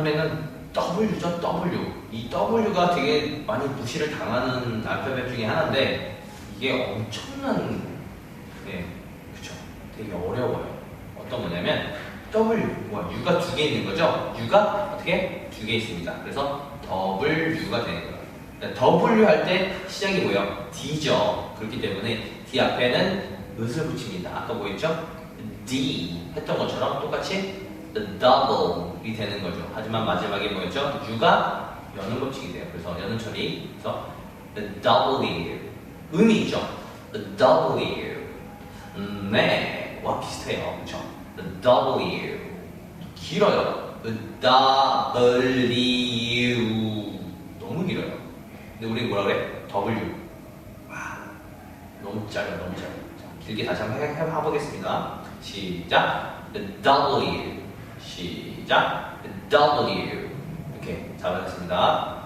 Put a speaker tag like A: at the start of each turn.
A: 이번에는 W죠, W. 이 W가 되게 많이 무시를 당하는 알파벳 중에 하나인데 이게 엄청난 네, 그쵸. 되게 어려워요. 어떤 거냐면 W, 뭐 U가 두 개 있는 거죠. U가 어떻게 두 개 있습니다. 그래서 W가 되는 거예요. 그러니까 W 할 때 시작이 뭐예요? D죠. 그렇기 때문에 D 앞에는 을을 붙입니다. 아까 뭐 했죠? D 했던 것처럼 똑같이 double이 되는 거죠. 하지만 마지막에 뭐였죠? U가 연을 붙이게 돼요. 그래서 연은 처리. 그래서 the W 음이 있죠. the W 음, 네, 와 비슷해요, 그렇죠? The W 길어요. The W 너무 길어요. 근데 우리 뭐라 그래? W 와 너무 짧아, 너무 짧아. 자, 길게 다시 한번 해보겠습니다. 시작. The W 시작. W 이렇게 잘하겠습니다.